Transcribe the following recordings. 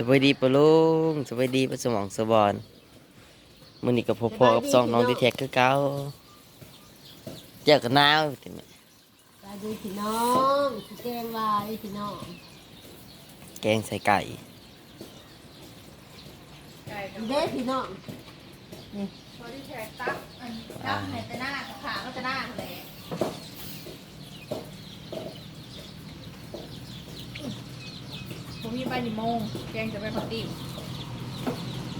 สวัสดีปะลุงสวัสดีปะสมองสบอนมื้อนี้ก็พบพ่อกับสองน้องที่แท็กคือเก่าเจอกันหนาวติแม่สวัสดีพี่น้องสิแกงลายพี่น้องแกงใส่ไก่เด้พี่น้องบริแทกตับอันตับในแต่หน้าขาก็จะหน้าแหละ ผมมีใบนิโมง แกงจะไปผัดดิบ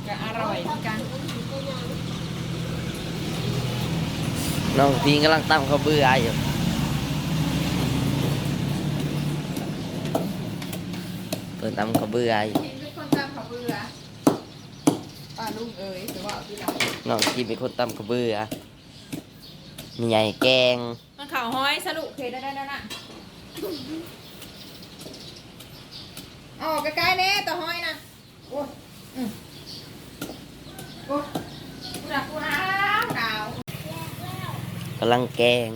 ก็อร่อยเหมือนกัน น้องพีงกำลังตำข้าวเบื่ออยู่เปิดตำข้าวเบื่ออยู่กินเป็นคนตามเขาเบื่อป้าลุงเอ๋ยแต่ว่าเอาที่หลังน้องพีเป็นคนตำข้าวเบื่อมีใหญ่แกงมันข่าวห้อยสรุปเคได้ได้ได้นะ ออกใกล้ๆเน่ต่อห้อยนะโอ้ยอืมโอ้ยกูหนาวกูหนาวหนาวกำลังแกง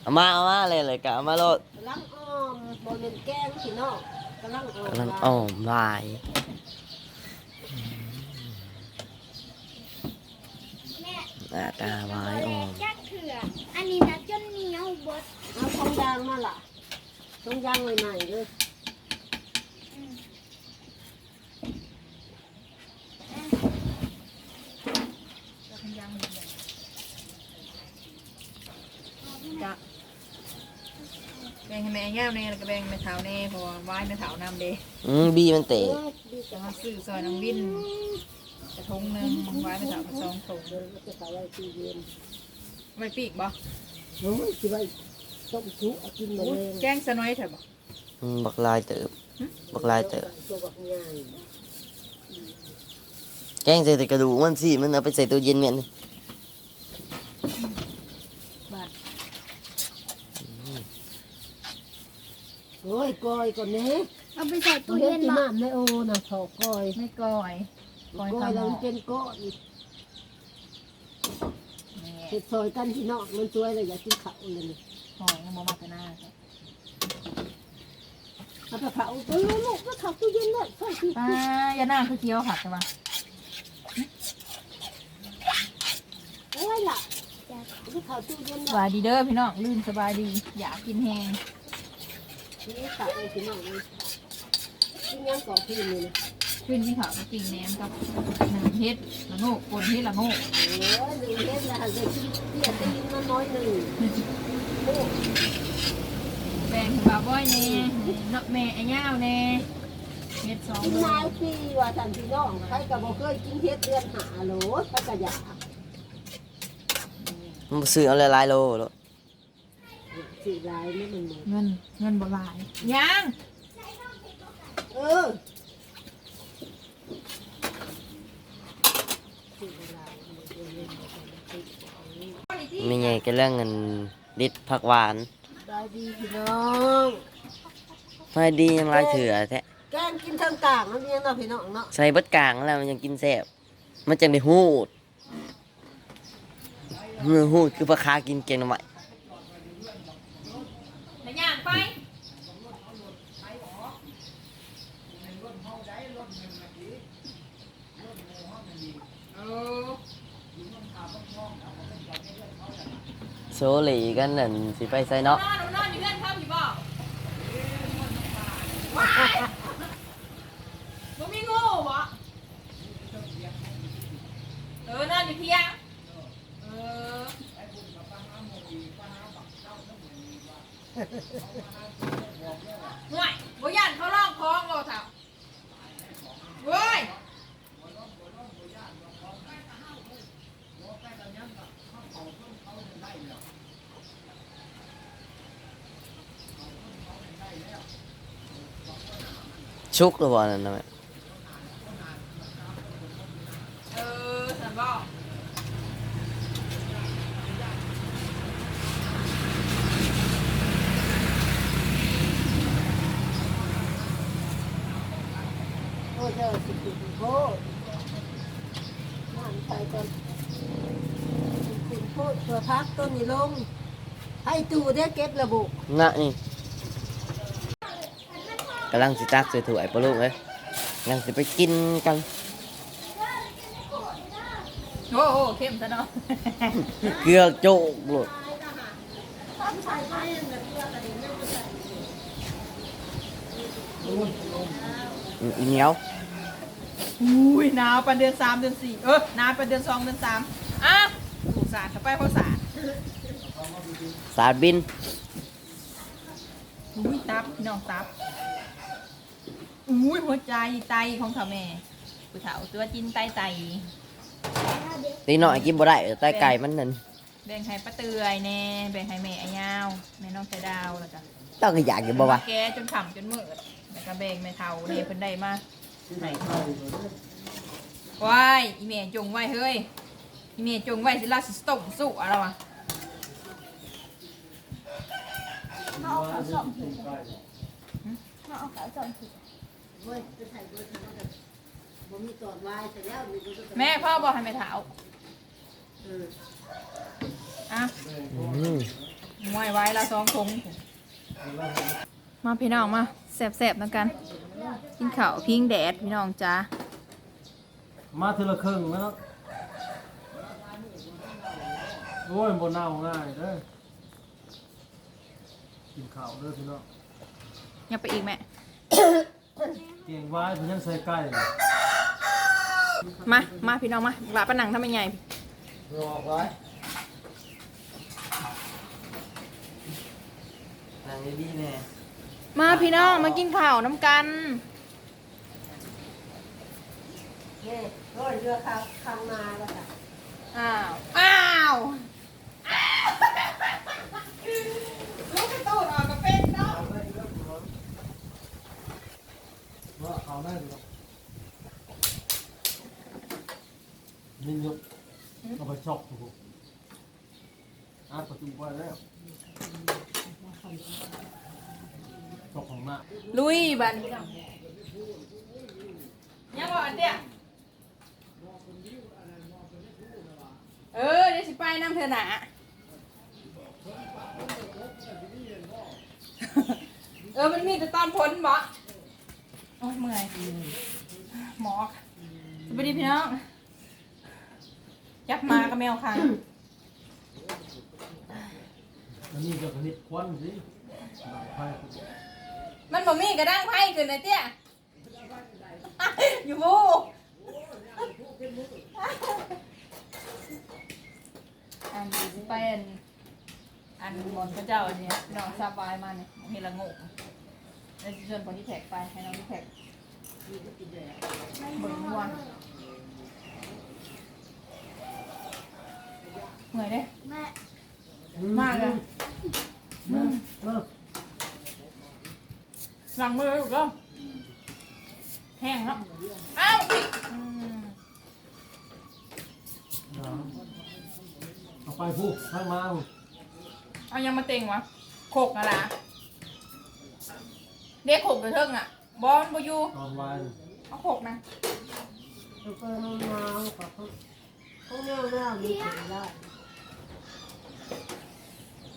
เอามาเอามาเลยเลยกะเอามาโลดกำลังอ้อมบนเป็นแกงพี่น้องกำลังอ้อมกำลังอ้อมลายแม่หน้าตาหวายอ่อมจักเถื่ออันนี้นะจนเหนียวบดเอาทองยางมาล่ะทองยางใหม่ๆเลย จ้ะแบ่งให้แม่ ย่ามแน่แล้วก็แบ่งแม่เท้าแน่เพราะว่าไหว้แม่เท้านำเด้อืมบีมันเตะจะมาซื้อซอยน้องวินกระทงหนึ่งไหว้แม่เท้ามาสองถุงไว้ปีกบ่โอ้ยสิไว้ต้มชุเอากินมาเลยแกงสะน้อยเถอะบ่อืมบักลายเติบบักลายเติบตัวบักใหญ่แกงใส่แต่กระดูกมันสิมันเอาไปใส่ตู้เย็นเนี่ย อ้ยก้อยก่อนนี้เอาไปใส่ตู้เห็เย็นนที่บ่น้ำไม่โอ้น่ะเขาก้อยไม่ก่อยก่อยก้อข้ายวหเราม้อเป็นก้อนเห็ดซอยกันพี่น้องมันสวยเลยอยากกินข้าวเลยนี่หอยยังบ่มาแต่หน้าจ้ะเอาไปเผาเออลูกก็เผาตู้เย็นเลยใช่ที่อ่าอย่าหน้าคือเคี้ยวผักใช่ปะโอ้ยล่ะไปเผาตู้เย็นสเลยบายดีเด้อพี่น้องลื่นสบายดี อยากกินแฮง นี่ตัดเลยพี่น้องนี่กินยังก่อนพี่นี่นะขึ้นที่เขาก็ปิงแหนมกับหนึ่งเฮ็ดละโงกปนเฮ็ดละโงกโอ้ยหนึ่งเล่นละเลยกินเตี้ยตีนมาน้อยหนึ่งโอ้แบ่งให้บาบ่อยแน่นับแม่ไอ้ย่าวแน่เฮ็ดสองกินโลนายปีว่าท่านพี่น้องใครก็บอกเคยกินเฮ็ดเดือนหาโหลไปกระยามันซื้อเอาหลายๆโลโล ดสี่ลายนี่มันหมดเงินเงินบ่หลายยังเออสี่ลายมันเดือนเดือนเดือนเดือนมีไงก็เรื่องเงินดิดผักหวานได้ดีพี่น้องไม่ดียังลายเถื่อแท้แกงกินทั้งต่างนั่นเองเนาะพี่น้องเนาะใส่เบิดกลางแล้วมันยังกินแซ่บมันจังได้หูดเมื่อหูดคือปลาคากินเกงหน่อไม้ แล้วย่างไปเออ โซหลีกันนั่นสิไปใส่เนาะนอนอยู่เพื่อนข้าอยู่บ่ว้ายบ่มีงูบ่เออนอนอยู่เพียงเออห่วยบ่ย่านเขาลองคล้องบ่เถ่าเว้ย ชุกหรือเปล่านั่นนะแม่เออฉันบอกโอ้ยเด้อสิกินโคตรนั่นใส่กันกินโคตรเพื่อพักต้นนี้ลงให้ตู่ได้เก็บระบุน่ะนี่ กำลังสิตักใส่ถ้วยปลาลูกเอ้ยงั้นจะไปกินกัน โอ้โหเข้มซะเนาะเกลือโจกโลดอืมอีเหนียวอุ้ยหนาวปานเดือนสามเดือนสี่เออหนาวปานเดือนสองเดือนสามอะถูกสาดเข้าไปเพราะสาดสาดบินอุ้ยตับพี่น้องตับ อุ้ยหัวใจไตของเถ่าแม่ผู้เฒ่าตัวจินไตไตตีหน่อยกินบ่ได้แต่ไก่มันนั่นแบ่งให้ป้าเตยแน่แบ่งให้แม่อายาวแม่น้องไข่ดาวแล้วกันต้องอยากกินบ่วะแกจนขำจนมืดแล้วก็แบ่งแม่เฒ่านี่เพิ่นได้มาให้ว้ายอีเมจงไว้เฮ้ยอีเมจงไว้สิลาสิสต้มสู้อะไรวะเขาเอาเขาสองถุงเขาเอาเขาสองถุง เว้ยจะใส่เบอร์โทรศัพท์บ่มีตอดวายเสร็จแล้วมีเบอร์โทรศัพท์แม่พ่อบอกให้แม่เฒ่าเอออะอืมมวยไว้ละสองทงมาพี่น้องมาแสบๆนะกัน กินข้าวพิงแดดพี่น้องจ้ามาทีละครึ่งนะโอ้ยบนเน่าง่ายเด้อกินข้าวเด้อพี่น้องยังไปอีกแม่ เก่งไว้พี่ยังใส่ไก่มา มาพี่น้องมาหลาปะหนังทำไมใหญ่รอไว้นั่งดีๆแน่มาพี่น้องมากินข้าวน้ำกัน นี่โอ้ยเรือข้างข้างมาแล้วค่ะ อ้าว อ้าวลูกกระตูดออกกับเป็นเนาะ ว่าเอาได้หรอกยินยกเอาไปชอกทุกคนอาประตูไว้แล้วชอกของหน้าลุยบันยังบอกอันเตี้ยเออเดี๋ยวสิไปน้ำเธอหนาเออมันมีแต่ตอนพ้นบ่ โอ้ยเมื่อยหมอกสวัสดีพี่น้องจับมากับแมวคังอันนี้จะผลิตควันสิดับไฟมันบ่มีกระด้างไพ่ขึ้นเลยเตี้ยอยู่บูอันนี้สิไปอันอันบอลพระเจ้าอันเนี้ยพี่น้องสบายมาเนี่ยเฮละโง กแล้วจะชวนคนที่แท็กไปให้น้องที่แท็กเบิ่งม่วนเหนื่อยเด้แม่มากเลยเออเออสั่งมือถูกแล้วแห้งแล้วอ้าวอีกอืมเอาไปพูข้างมาเอายังมาเต็งวะโขกอะไร เด็กโขกเดือดเทิงอะบอลบอยู่ตอนวายเอาโขกนะแล้วก็ห้องน้ำกับห้องห้องน้ำน้ำมีถึงได้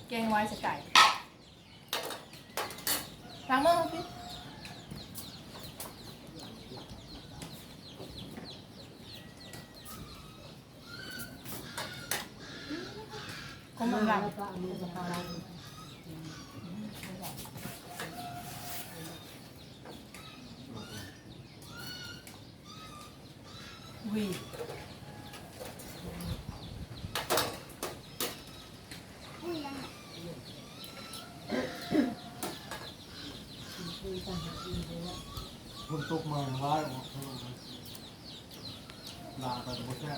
เกงไว้สไก่ล้างมือพี่คงมันหลังแล้วก็เอามือกับอะไรวี คุยยังคนตกมาร้ายออกข้างนลาไปหมดแค่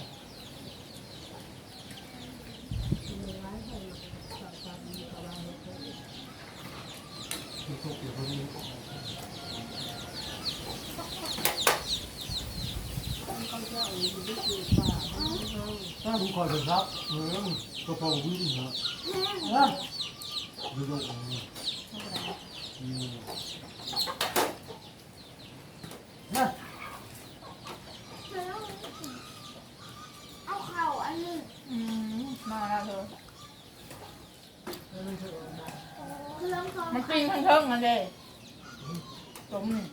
ที่ตกอยู่คนนี้ ถ้าผมคอยเป็นครับเมืองก็พอวิ่งเหรอดูดูนี่นะเอาเข่าอันหนึงอืมมาแล้วเธอเครื่องเขามันปีนข้างเทิงกันเลยสมนี่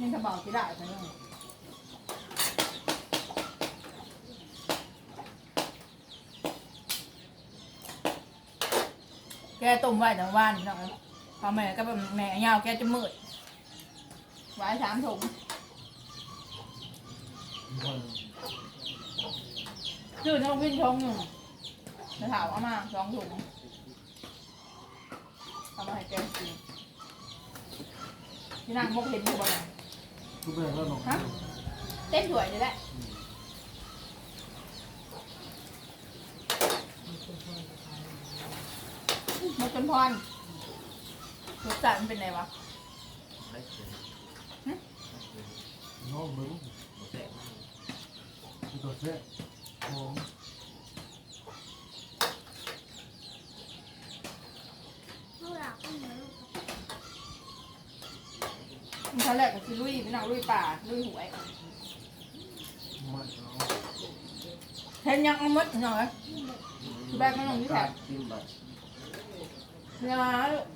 นี่กระเป๋าที่ได้ไปเลย แกต้มไว้แต่ว่านเนาะพอแม่ก็แบบแม่ยาวแกจะมืดไว้สามถุงคนชื่อน้องพินชงหนึ่งจะถามเอามาสองถุงเอามาให้แกกินที่นั่งมกเห็นอยู่บ่เนี่ยทุกเรื่องแล้วหนองฮะเต้นสวยเลยแหละ มดจนพรรสชาติมันเป็นไงวะน้องมึงคือตัวเสียหอมลูกหลักก็เหมือนลูกมันเขาแรกก็คือลุยพี่น้องลุยป่าลุยหวยมันเอาเห็นยังเอามดหน่อยคือแบกมันลงที่แถบกินแบบ เนี่ยลูก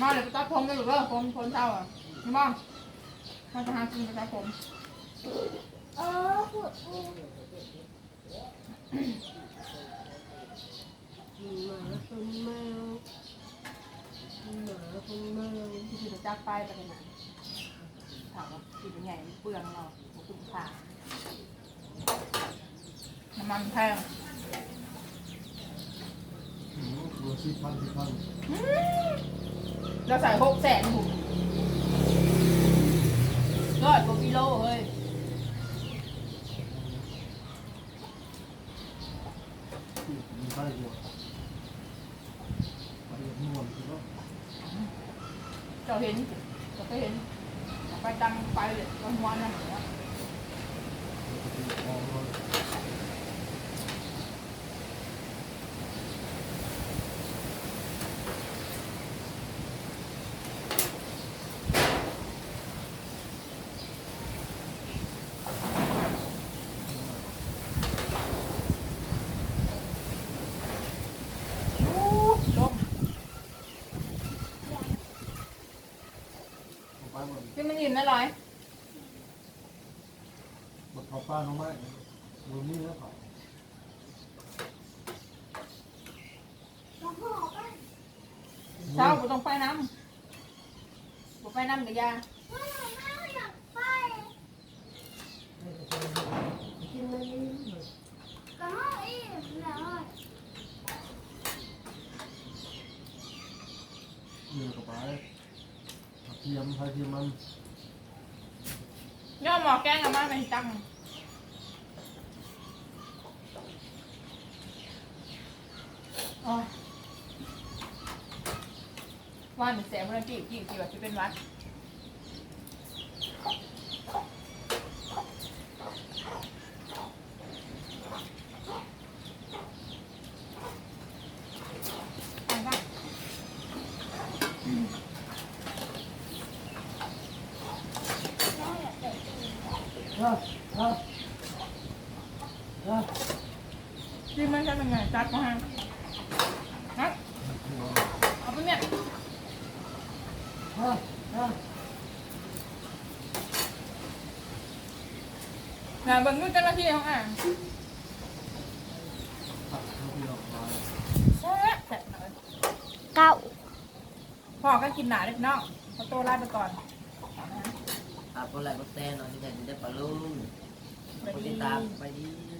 มาเดี๋ยวไปตัดผมกันหรือเปล่าผมผมเท่าอะนี่บ้างมาจะหากินไปตัดผมเออพูดพูดหมาคนแมวหมาคนแมวที่คือจะจักไปไปไหนถามว่าที่เป็นไงเปลืองเราหมูตุ้มขาน้ำ มันแพงอืมตัวสิบพันสิบพันเราใส่หกแสนหูร้อยกว่ากิโลเฮ้ยมีใครอยู่ไปกับนวลคือว่าเจ้าเห็นเราก็เห็น ไปดำไปเลยก็ม้วนนั่นเหรอหอมเลย อู้ลม ไปหมด ที่มันอิ่มได้ร้อย หมดข้าวป้าน้องไม้มือมีแล้วเขา แล้วพ่อก็ เช้ากูต้องไป น้ำกูไปน้ำกับยาไม่อยากไปกินอะไรนี่กับห้องอีกแล้วเดือกับไปเทียมไทยเทียมมัน ย่อหมอแกงกับมาเป็นจังโอ้ยว่าหนึ่ง แสนวันที่กี่กี่ว่าจะเป็นวัดไปบ้างฮะฮะฮะที่มันจะเป็นไงจัดมาฮะฮะเอาไปเนี่ย ฮะฮะงานเบิ่งนู่นเจ้าหน้าที่ของอ่างตัดเขาไปหลอกมาแซ่บแซ่บหน่อยเก้าพ่อก็กินหนาเล็กน้องเขาโตไล่ไปก่อนอาคนแรกก็แต่นอนที่ไหนจะได้ปลาลุงไปคนดีที่ตามไปดีไ